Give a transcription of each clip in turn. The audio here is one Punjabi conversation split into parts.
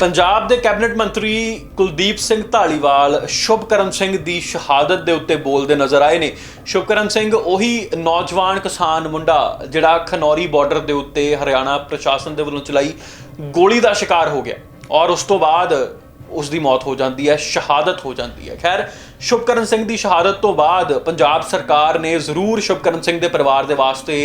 ਪੰਜਾਬ ਦੇ ਕੈਬਨਿਟ ਮੰਤਰੀ ਕੁਲਦੀਪ ਸਿੰਘ ਢਾਲੀਵਾਲ ਸ਼ੁਭਕਰਨ ਸਿੰਘ ਦੀ ਸ਼ਹਾਦਤ ਦੇ ਉੱਤੇ ਬੋਲਦੇ ਨਜ਼ਰ ਆਏ ਨੇ। ਸ਼ੁਭਕਰਨ ਸਿੰਘ ਉਹੀ ਨੌਜਵਾਨ ਕਿਸਾਨ ਮੁੰਡਾ ਜਿਹੜਾ ਖਨੌਰੀ ਬਾਰਡਰ ਦੇ ਉੱਤੇ ਹਰਿਆਣਾ ਪ੍ਰਸ਼ਾਸਨ ਦੇ ਵੱਲੋਂ ਚਲਾਈ ਗੋਲੀ ਦਾ ਸ਼ਿਕਾਰ ਹੋ ਗਿਆ ਔਰ ਉਸ ਤੋਂ ਬਾਅਦ ਉਸ ਦੀ ਮੌਤ ਹੋ ਜਾਂਦੀ ਹੈ, ਸ਼ਹਾਦਤ ਹੋ ਜਾਂਦੀ ਹੈ। ਖੈਰ, ਸ਼ੁਭਕਰਨ ਸਿੰਘ ਦੀ ਸ਼ਹਾਦਤ ਤੋਂ ਬਾਅਦ ਪੰਜਾਬ ਸਰਕਾਰ ਨੇ ਜ਼ਰੂਰ ਸ਼ੁਭਕਰਨ ਸਿੰਘ ਦੇ ਪਰਿਵਾਰ ਦੇ ਵਾਸਤੇ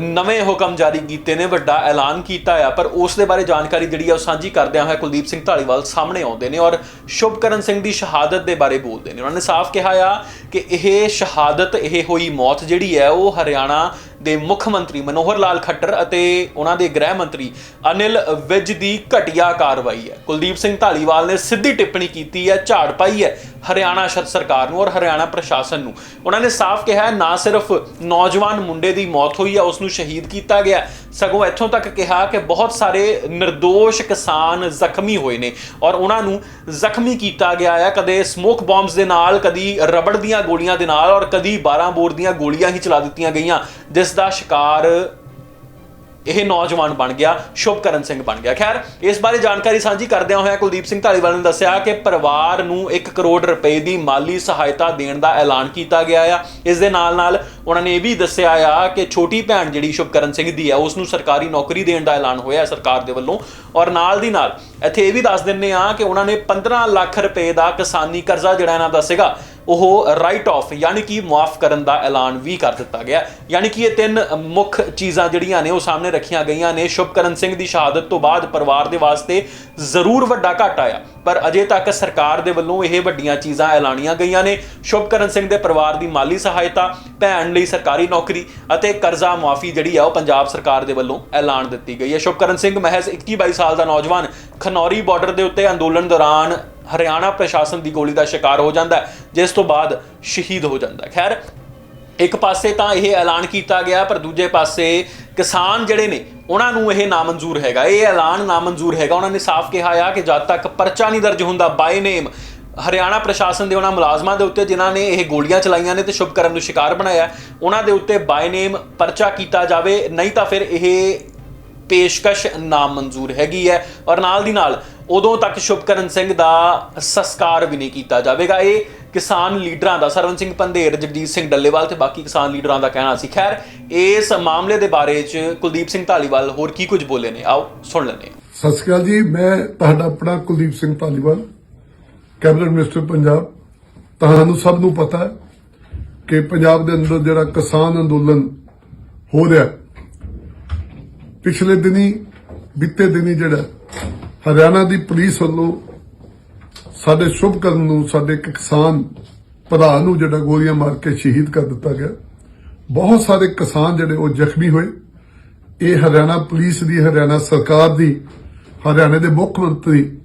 ਨਵੇਂ ਹੁਕਮ ਜਾਰੀ ਕੀਤੇ ਨੇ, ਵੱਡਾ ਐਲਾਨ ਕੀਤਾ ਆ, ਪਰ ਉਸ ਦੇ ਬਾਰੇ ਜਾਣਕਾਰੀ ਜਿਹੜੀ ਆ ਉਹ ਸਾਂਝੀ ਕਰਦਿਆਂ ਹੋਇਆ ਕੁਲਦੀਪ ਸਿੰਘ ਢਾਲੀਵਾਲ ਸਾਹਮਣੇ ਆਉਂਦੇ ਨੇ ਔਰ ਸ਼ੁਭਕਰਨ ਸਿੰਘ ਦੀ ਸ਼ਹਾਦਤ ਦੇ ਬਾਰੇ ਬੋਲਦੇ ਨੇ। ਉਹਨਾਂ ਨੇ ਸਾਫ਼ ਕਿਹਾ ਆ ਕਿ ਇਹ ਸ਼ਹਾਦਤ, ਇਹ ਹੋਈ ਮੌਤ ਜਿਹੜੀ ਹੈ ਉਹ ਹਰਿਆਣਾ ਦੇ ਮੁੱਖ ਮੰਤਰੀ ਮਨੋਹਰ ਲਾਲ ਖੱਟਰ ਅਤੇ ਉਹਨਾਂ ਦੇ ਗ੍ਰਹਿ ਮੰਤਰੀ ਅਨਿਲ ਵਿਜ ਦੀ ਘਟੀਆ ਕਾਰਵਾਈ ਹੈ। ਕੁਲਦੀਪ ਸਿੰਘ ਢਾਲੀਵਾਲ ਨੇ ਸਿੱਧੀ ਟਿੱਪਣੀ ਕੀਤੀ ਹੈ ਝਾੜ ਪਾਈ ਹੈ ਹਰਿਆਣਾ ਸ਼ ਸਰਕਾਰ ਨੂੰ ਔਰ ਹਰਿਆਣਾ ਪ੍ਰਸ਼ਾਸਨ ਨੂੰ। ਉਹਨਾਂ ਨੇ ਸਾਫ਼ ਕਿਹਾ ਹੈ, ਨਾ ਸਿਰਫ ਨੌਜਵਾਨ ਮੁੰਡੇ ਦੀ ਮੌਤ ਹੋਈ ਹੈ ਉਸ ਨੂੰ ਸ਼ਹੀਦ ਕੀਤਾ ਗਿਆ ਸਗੋਂ ਇੱਥੋਂ ਤੱਕ ਕਿਹਾ ਕਿ ਬਹੁਤ ਸਾਰੇ નિર્ਦੋਸ਼ ਕਿਸਾਨ ਜ਼ਖਮੀ ਹੋਏ ਨੇ ਔਰ ਉਹਨਾਂ ਨੂੰ ਜ਼ਖਮੀ ਕੀਤਾ ਗਿਆ ਹੈ। ਕਦੇ ਸਮੋਕ ਬੰਬਸ ਦੇ ਨਾਲ ਕਦੀ ਰਬੜ ਦੀਆਂ ਗੋਲੀਆਂ ਦੇ ਨਾਲ ਔਰ ਕਦੀ 12 ਬੋਰ ਦੀਆਂ ਗੋਲੀਆਂ ਹੀ ਚਲਾ ਦਿੱਤੀਆਂ ਗਈਆਂ ਜਿਸ ਦਾ ਸ਼ਿਕਾਰ ਇਹ ਨੌਜਵਾਨ ਬਣ ਗਿਆ, ਸ਼ੁਭਕਰਨ ਸਿੰਘ ਬਣ ਗਿਆ। ਖੈਰ, ਇਸ ਬਾਰੇ ਜਾਣਕਾਰੀ ਸਾਂਝੀ ਕਰਦਿਆਂ ਹੋਇਆ ਕੁਲਦੀਪ ਸਿੰਘ ਢਾਲੀਵਾਲ ਨੇ ਦੱਸਿਆ ਕਿ ਪਰਿਵਾਰ ਨੂੰ 1 ਕਰੋੜ ਰੁਪਏ ਦੀ ਮਾਲੀ ਸਹਾਇਤਾ ਦੇਣ ਦਾ ਐਲਾਨ ਕੀਤਾ ਗਿਆ ਆ। ਇਸ ਦੇ ਨਾਲ ਨਾਲ ਉਹਨਾਂ ਨੇ ਇਹ ਵੀ ਦੱਸਿਆ ਆ ਕਿ ਛੋਟੀ ਭੈਣ ਜਿਹੜੀ ਸ਼ੁਭਕਰਨ ਸਿੰਘ ਦੀ ਆ ਉਸ ਨੂੰ ਸਰਕਾਰੀ ਨੌਕਰੀ ਦੇਣ ਦਾ ਐਲਾਨ ਹੋਇਆ ਸਰਕਾਰ ਦੇ ਵੱਲੋਂ। ਔਰ ਨਾਲ ਦੀ ਨਾਲ, ਇੱਥੇ ਇਹ ਵੀ ਦੱਸ ਦਿੰਨੇ ਆ ਕਿ ਉਹਨਾਂ ਨੇ 15 ਲੱਖ ਰੁਪਏ ਦਾ ਕਿਸਾਨੀ ਕਰਜ਼ਾ ਜਿਹੜਾ ਇਹਨਾਂ ਦਾ ਸੀਗਾ ਉਹ ਰਾਈਟ ਆਫ ਯਾਨੀ ਕਿ ਮਾਫ ਕਰਨ ਦਾ ਐਲਾਨ ਵੀ ਕਰ ਦਿੱਤਾ ਗਿਆ। ਯਾਨੀ ਕਿ ਇਹ ਤਿੰਨ ਮੁੱਖ ਚੀਜ਼ਾਂ ਜਿਹੜੀਆਂ ਨੇ ਉਹ ਸਾਹਮਣੇ ਰੱਖੀਆਂ ਗਈਆਂ ਨੇ। ਸ਼ੁਭਕਰਨ ਸਿੰਘ ਦੀ ਸ਼ਹਾਦਤ ਤੋਂ ਬਾਅਦ ਪਰਿਵਾਰ ਦੇ ਵਾਸਤੇ ਜ਼ਰੂਰ ਵੱਡਾ ਘਾਟਾ ਆ ਪਰ ਅਜੇ ਤੱਕ ਸਰਕਾਰ ਦੇ ਵੱਲੋਂ ਇਹ ਵੱਡੀਆਂ ਚੀਜ਼ਾਂ ਐਲਾਨੀਆਂ ਗਈਆਂ ਨੇ। ਸ਼ੁਭਕਰਨ ਸਿੰਘ ਦੇ ਪਰਿਵਾਰ ਦੀ ਮਾਲੀ ਸਹਾਇਤਾ, ਭੈਣ ਲਈ ਸਰਕਾਰੀ ਨੌਕਰੀ ਅਤੇ ਕਰਜ਼ਾ ਮਾਫੀ ਜਿਹੜੀ ਆ ਉਹ ਪੰਜਾਬ ਸਰਕਾਰ ਦੇ ਵੱਲੋਂ ਐਲਾਨ ਦਿੱਤੀ ਗਈ ਹੈ। ਸ਼ੁਭਕਰਨ ਸਿੰਘ ਮਹਿਜ਼ 21-22 ਸਾਲ ਦਾ ਨੌਜਵਾਨ ਖਨੌਰੀ ਬਾਰਡਰ ਦੇ ਉੱਤੇ ਅੰਦੋਲਨ ਦੌਰਾਨ ਹਰਿਆਣਾ ਪ੍ਰਸ਼ਾਸਨ ਦੀ ਗੋਲੀ ਦਾ ਸ਼ਿਕਾਰ ਹੋ ਜਾਂਦਾ ਹੈ, ਜਿਸ ਤੋਂ ਬਾਅਦ ਸ਼ਹੀਦ ਹੋ ਜਾਂਦਾ ਹੈ। ਖੈਰ, ਇੱਕ ਪਾਸੇ ਤਾਂ ਇਹ ਐਲਾਨ ਕੀਤਾ ਗਿਆ, ਪਰ ਦੂਜੇ ਪਾਸੇ ਕਿਸਾਨ ਜਿਹੜੇ ਨੇ, ਉਹਨਾਂ ਨੂੰ ਇਹ ਨਾਮਨਜ਼ੂਰ ਹੈਗਾ। ਇਹ ਐਲਾਨ ਨਾਮਨਜ਼ੂਰ ਹੈਗਾ। ਉਹਨਾਂ ਨੇ ਸਾਫ਼ ਕਿਹਾ ਆ ਕਿ ਜਦ ਤੱਕ ਪਰਚਾ ਨਹੀਂ ਦਰਜ ਹੁੰਦਾ ਬਾਈ ਨੇਮ ਹਰਿਆਣਾ ਪ੍ਰਸ਼ਾਸਨ ਦੇ ਉਹਨਾਂ ਮੁਲਾਜ਼ਮਾਂ ਦੇ ਉੱਤੇ ਜਿਨ੍ਹਾਂ ਨੇ ਇਹ ਗੋਲੀਆਂ ਚਲਾਈਆਂ ਨੇ ਤੇ ਸ਼ੁਭਕਰਨ ਨੂੰ ਸ਼ਿਕਾਰ ਬਣਾਇਆ, ਉਹਨਾਂ ਦੇ ਉੱਤੇ ਬਾਈ ਨੇਮ ਪਰਚਾ ਕੀਤਾ ਜਾਵੇ, ਨਹੀਂ ਤਾਂ ਫਿਰ ਇਹ ਪੇਸ਼ਕਸ਼ ਨਾਮਨਜ਼ੂਰ ਹੈਗੀ ਹੈ ਔਰ ਨਾਲ ਦੀ ਨਾਲ ਉਦੋਂ ਤੱਕ ਸ਼ੁਭਕਰਨ ਸਿੰਘ ਦਾ ਸੰਸਕਾਰ ਵੀ ਨਹੀਂ ਕੀਤਾ ਜਾਵੇਗਾ। ਇਹ ਕਿਸਾਨ ਲੀਡਰਾਂ ਦਾ, ਸਰਵਨ ਸਿੰਘ ਪੰਧੇਰ, ਜਗਜੀਤ ਸਿੰਘ ਡੱਲੇਵਾਲ ਤੇ ਬਾਕੀ ਕਿਸਾਨ ਲੀਡਰਾਂ ਦਾ ਕਹਿਣਾ ਸੀ। ਖੈਰ, ਇਸ ਮਾਮਲੇ ਦੇ ਬਾਰੇ ਚ ਕੁਲਦੀਪ ਸਿੰਘ ਢਾਲੀਵਾਲ ਹੋਰ ਕੀ ਕੁਝ ਬੋਲੇ ਨੇ? ਆਓ, ਸੁਣ ਲੈਂਦੇ ਹਾਂ। ਸਤਿ ਸ਼੍ਰੀ ਅਕਾਲ ਜੀ, ਮੈਂ ਤੁਹਾਡਾ ਆਪਣਾ ਕੁਲਦੀਪ ਸਿੰਘ ਧਾਲੀਵਾਲ ਕੈਬਨਿਟ ਮਿਨਿਸਟਰ ਪੰਜਾਬ। ਤੁਹਾਨੂੰ ਸਭ ਨੂੰ ਪਤਾ ਹੈ ਕਿ ਪੰਜਾਬ ਦੇ ਅੰਦਰ ਜਿਹੜਾ ਕਿਸਾਨ ਅੰਦੋਲਨ ਹੋ ਰਿਹਾ ਪਿਛਲੇ ਦਿਨੀ, ਬੀਤੇ ਦਿਨੀ ਜਿਹੜਾ ਹਰਿਆਣਾ ਦੀ ਪੁਲਿਸ ਵੱਲੋਂ ਸਾਡੇ ਸ਼ੁਭਕਰਨ ਨੂੰ ਸਾਡੇ ਇੱਕ ਕਿਸਾਨ ਭਰਾ ਨੂੰ ਜਿਹੜਾ ਗੋਲੀਆਂ ਮਾਰ ਕੇ ਸ਼ਹੀਦ ਕਰ ਦਿੱਤਾ ਗਿਆ। ਬਹੁਤ ਸਾਰੇ ਕਿਸਾਨ ਜਿਹੜੇ ਉਹ ਜ਼ਖਮੀ ਹੋਏ। ਇਹ ਹਰਿਆਣਾ ਪੁਲਿਸ ਦੀ, ਹਰਿਆਣਾ ਸਰਕਾਰ ਦੀ, ਹਰਿਆਣੇ ਦੇ ਮੁੱਖ ਮੰਤਰੀ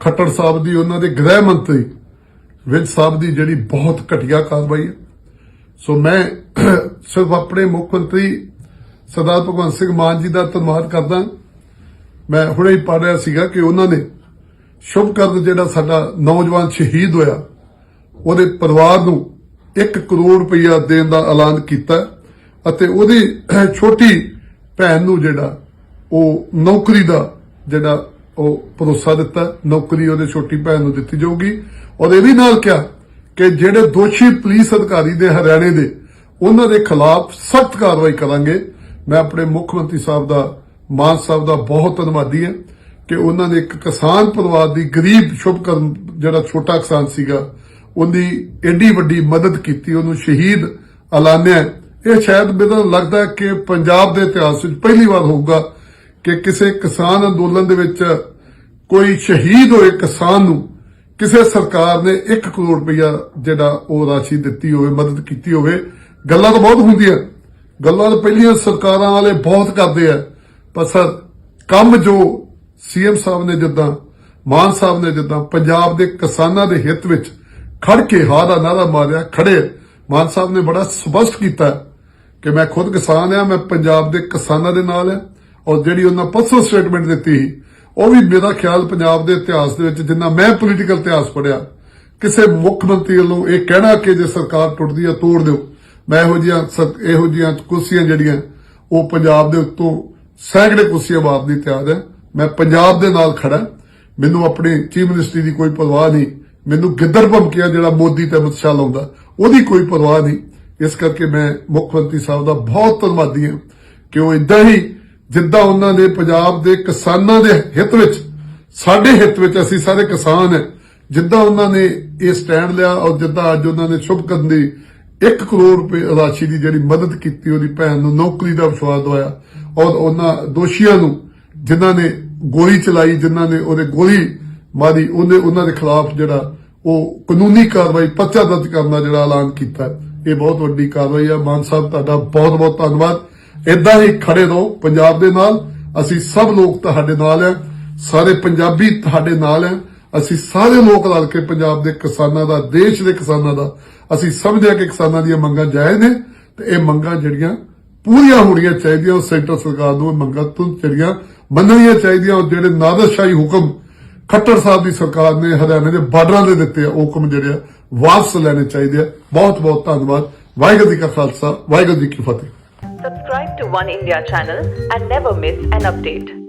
ਖੱਟੜ ਸਾਹਿਬ ਦੀ, ਉਹਨਾਂ ਦੇ ਗ੍ਰਹਿ ਮੰਤਰੀ ਵਿਜ ਸਾਹਿਬ ਦੀ ਜਿਹੜੀ ਬਹੁਤ ਘਟੀਆ ਕਾਰਵਾਈ ਹੈ। ਸੋ ਮੈਂ ਸਿਰਫ ਆਪਣੇ ਮੁੱਖ ਮੰਤਰੀ ਸਰਦਾਰ ਭਗਵੰਤ ਸਿੰਘ ਮਾਨ ਜੀ ਦਾ ਧੰਨਵਾਦ ਕਰਦਾ। ਮੈਂ ਹੁਣੇ ਹੀ ਪੜ੍ਹ ਰਿਹਾ ਸੀਗਾ ਕਿ ਉਹਨਾਂ ਨੇ ਸ਼ੁਭਕਰਨ ਜਿਹੜਾ ਸਾਡਾ ਨੌਜਵਾਨ ਸ਼ਹੀਦ ਹੋਇਆ, ਉਹਦੇ ਪਰਿਵਾਰ ਨੂੰ 1 ਕਰੋੜ ਰੁਪਇਆ ਦੇਣ ਦਾ ਐਲਾਨ ਕੀਤਾ ਅਤੇ ਉਹਦੀ ਛੋਟੀ ਭੈਣ ਨੂੰ ਜਿਹੜਾ ਉਹ ਨੌਕਰੀ ਦਾ ਜਿਹੜਾ ਉਹ ਭਰੋਸਾ ਦਿੱਤਾ, ਨੌਕਰੀ ਉਹਦੇ ਛੋਟੀ ਭੈਣ ਨੂੰ ਦਿੱਤੀ ਜਾਊਗੀ। ਔਰ ਇਹ ਵੀ ਨਾਲ ਕਿਹਾ ਕਿ ਜਿਹੜੇ ਦੋਸ਼ੀ ਪੁਲਿਸ ਅਧਿਕਾਰੀ ਦੇ ਹਰਿਆਣੇ ਦੇ, ਉਹਨਾਂ ਦੇ ਖਿਲਾਫ ਸਖਤ ਕਾਰਵਾਈ ਕਰਾਂਗੇ। ਮੈਂ ਆਪਣੇ ਮੁੱਖ ਮੰਤਰੀ ਸਾਹਿਬ ਦਾ, ਮਾਨ ਸਾਹਿਬ ਦਾ ਬਹੁਤ ਧੰਨਵਾਦੀ ਹਾਂ ਕਿ ਉਹਨਾਂ ਨੇ ਇੱਕ ਕਿਸਾਨ ਪਰਿਵਾਰ ਦੀ ਗਰੀਬ ਸ਼ੁਭਕਰਨ ਜਿਹੜਾ ਛੋਟਾ ਕਿਸਾਨ ਸੀਗਾ, ਉਹਦੀ ਐਡੀ ਵੱਡੀ ਮਦਦ ਕੀਤੀ, ਉਹਨੂੰ ਸ਼ਹੀਦ ਐਲਾਨਿਆ ਇਹ ਸ਼ਾਇਦ ਮੈਨੂੰ ਲੱਗਦਾ ਕਿ ਪੰਜਾਬ ਦੇ ਇਤਿਹਾਸ ਵਿੱਚ ਪਹਿਲੀ ਵਾਰ ਹੋਊਗਾ ਕਿ ਕਿਸੇ ਕਿਸਾਨ ਅੰਦੋਲਨ ਦੇ ਵਿੱਚ ਕੋਈ ਸ਼ਹੀਦ ਹੋਏ ਕਿਸਾਨ ਨੂੰ ਕਿਸੇ ਸਰਕਾਰ ਨੇ 1 ਕਰੋੜ ਰੁਪਇਆ ਜਿਹੜਾ ਉਹ ਰਾਸ਼ੀ ਦਿੱਤੀ ਹੋਵੇ, ਮਦਦ ਕੀਤੀ ਹੋਵੇ, ਗੱਲਾਂ ਤਾਂ ਬਹੁਤ ਹੁੰਦੀਆਂ। ਗੱਲਾਂ ਤਾਂ ਪਹਿਲੀਆਂ ਸਰਕਾਰਾਂ ਵਾਲੇ ਬਹੁਤ ਕਰਦੇ ਆ, ਪਰ ਸਰ, ਕੰਮ ਜੋ ਸੀਐਮ ਸਾਹਿਬ ਨੇ ਜਿੱਦਾਂ ਮਾਨ ਸਾਹਿਬ ਨੇ ਜਿੱਦਾਂ ਪੰਜਾਬ ਦੇ ਕਿਸਾਨਾਂ ਦੇ ਹਿੱਤ ਵਿੱਚ ਖੜ ਕੇ ਹਾ ਦਾ ਨਾਰਾ ਮਾਰਿਆ, ਖੜੇ। ਮਾਨ ਸਾਹਿਬ ਨੇ ਬੜਾ ਸਪਸ਼ਟ ਕੀਤਾ ਕਿ ਮੈਂ ਖੁਦ ਕਿਸਾਨ ਆ, ਮੈਂ ਪੰਜਾਬ ਦੇ ਕਿਸਾਨਾਂ ਦੇ ਨਾਲ ਆ, ਔਰ ਜਿਹੜੀ ਉਹਨਾਂ ਪਰਸੋਂ ਸਟੇਟਮੈਂਟ ਦਿੱਤੀ ਸੀ ਉਹ ਵੀ ਮੇਰਾ ਖਿਆਲ ਪੰਜਾਬ ਦੇ ਇਤਿਹਾਸ ਦੇ ਵਿੱਚ, ਜਿੰਨਾ ਮੈਂ ਪੋਲੀਟੀਕਲ ਇਤਿਹਾਸ ਪੜਿਆ ਕਿਸੇ ਮੁੱਖ ਮੰਤਰੀ ਵੱਲੋਂ ਇਹ ਕਹਿਣਾ ਕਿ ਜੇ ਸਰਕਾਰ ਟੁੱਟਦੀ ਆ, ਤੋੜ ਦਿਓ। ਮੈਂ ਇਹੋ ਜਿਹੀਆਂ ਸਰ- ਇਹੋ ਜਿਹੀਆਂ ਕੁਰਸੀਆਂ ਜਿਹੜੀਆਂ, ਉਹ ਪੰਜਾਬ ਦੇ ਉੱਤੋਂ ਸੈਂਕੜੇ ਕੁਰਸੀਆਂ ਵਾਪਦੀ ਤਿਆਰ ਹੈ। ਮੈਂ ਪੰਜਾਬ ਦੇ ਨਾਲ ਖੜਾ ਮੈਨੂੰ ਆਪਣੇ ਚੀਫ ਮਿਨਿਸਟਰੀ ਦੀ ਕੋਈ ਪਰਵਾਹ ਨਹੀਂ। ਮੈਨੂੰ ਗਿੱਦੜ ਭਮਕਿਆ ਜਿਹੜਾ ਮੋਦੀ ਤੇ ਅਮਿਤ ਸ਼ਾਹ ਲਾਉਂਦਾ, ਉਹਦੀ ਕੋਈ ਪਰਵਾਹ ਨਹੀਂ। ਇਸ ਕਰਕੇ ਮੈਂ ਮੁੱਖ ਮੰਤਰੀ ਸਾਹਿਬ ਦਾ ਬਹੁਤ ਧੰਨਵਾਦੀ ਹਾਂ ਕਿ ਉਹ ਇਦਾਂ ਹੀ ਜਿੱਦਾਂ ਉਹਨਾਂ ਨੇ ਪੰਜਾਬ ਦੇ ਕਿਸਾਨਾਂ ਦੇ ਹਿੱਤ ਵਿੱਚ, ਸਾਡੇ ਹਿੱਤ ਵਿੱਚ ਅਸੀਂ ਸਾਰੇ ਕਿਸਾਨ ਹੈ, ਜਿੱਦਾਂ ਉਹਨਾਂ ਨੇ ਇਹ ਸਟੈਂਡ ਲਿਆ ਔਰ ਜਿੱਦਾਂ ਅੱਜ ਉਹਨਾਂ ਨੇ ਸ਼ੁਭ ਕਰਨ ਦੀ 1 ਕਰੋੜ ਰੁਪਏ ਰਾਸ਼ੀ ਦੀ ਜਿਹੜੀ ਮਦਦ ਕੀਤੀ, ਉਹਦੀ ਭੈਣ ਨੂੰ ਨੌਕਰੀ ਦਾ ਵਿਸ਼ਵਾਸ ਦਵਾਇਆ। ਔਰ ਉਹਨਾਂ ਦੋਸ਼ੀਆਂ ਨੂੰ ਜਿਨ੍ਹਾਂ ਨੇ ਗੋਲੀ ਚਲਾਈ, ਜਿਨ੍ਹਾਂ ਨੇ ਉਹਦੇ ਗੋਲੀ ਮਾਰੀ, ਉਹਨੇ ਉਹਨਾਂ ਦੇ ਖਿਲਾਫ ਜਿਹੜਾ ਉਹ ਕਾਨੂੰਨੀ ਕਾਰਵਾਈ, ਪਰਚਾ ਦਰਜ ਕਰਨ ਦਾ ਜਿਹੜਾ ਐਲਾਨ ਕੀਤਾ। ਇਹ ਬਹੁਤ ਵੱਡੀ ਕਾਰਵਾਈ ਹੈ ਮਾਨ ਸਾਹਿਬ, ਤੁਹਾਡਾ ਬਹੁਤ ਬਹੁਤ ਧੰਨਵਾਦ। ਇਦਾਂ ਹੀ ਖੜੇ ਰਹੋ ਪੰਜਾਬ ਦੇ ਨਾਲ। ਅਸੀਂ ਸਭ ਲੋਕ ਤੁਹਾਡੇ ਨਾਲ ਆ। ਸਾਰੇ ਪੰਜਾਬੀ ਤੁਹਾਡੇ ਨਾਲ ਆ। ਅਸੀਂ ਸਾਰੇ ਲੋਕ ਰਲ ਕੇ ਪੰਜਾਬ ਦੇ ਕਿਸਾਨਾਂ ਦਾ, ਦੇਸ਼ ਦੇ ਕਿਸਾਨਾਂ ਦਾ, ਅਸੀਂ ਸਮਝਿਆ ਕਿ ਕਿਸਾਨਾਂ ਦੀਆਂ ਮੰਗਾਂ ਜਾਇਜ਼ ਨੇ ਤੇ ਇਹ ਮੰਗਾਂ ਜਿਹੜੀਆਂ ਪੂਰੀਆਂ ਹੋਣੀਆਂ ਚਾਹੀਦੀਆਂ, ਉਹ ਸੈਂਟਰ ਸਰਕਾਰ ਨੂੰ ਇਹ ਮੰਗਾਂ ਤੋਂ ਜਿਹੜੀਆਂ ਮੰਨਣੀਆਂ ਚਾਹੀਦੀਆਂ ਔਰ ਜਿਹੜੇ ਨਾਦਰਸ਼ਾਹੀ ਹੁਕਮ ਖੱਟਰ ਸਾਹਿਬ ਦੀ ਸਰਕਾਰ ਨੇ, ਹਰਿਆਣੇ ਦੇ ਬਾਰਡਰਾਂ ਦੇ ਦਿੱਤੇ ਉਹ ਹੁਕਮ ਜਿਹੜੇ ਆ, ਵਾਪਸ ਲੈਣੇ ਚਾਹੀਦੇ ਆ। ਬਹੁਤ ਬਹੁਤ ਧੰਨਵਾਦ। ਵਾਹਿਗੁਰੂ ਜੀ ਕਾ ਖਾਲਸਾ, ਵਾਹਿਗੁਰੂ ਜੀ ਕੀ ਫਤਿਹ। Subscribe to One India channel and never miss an update.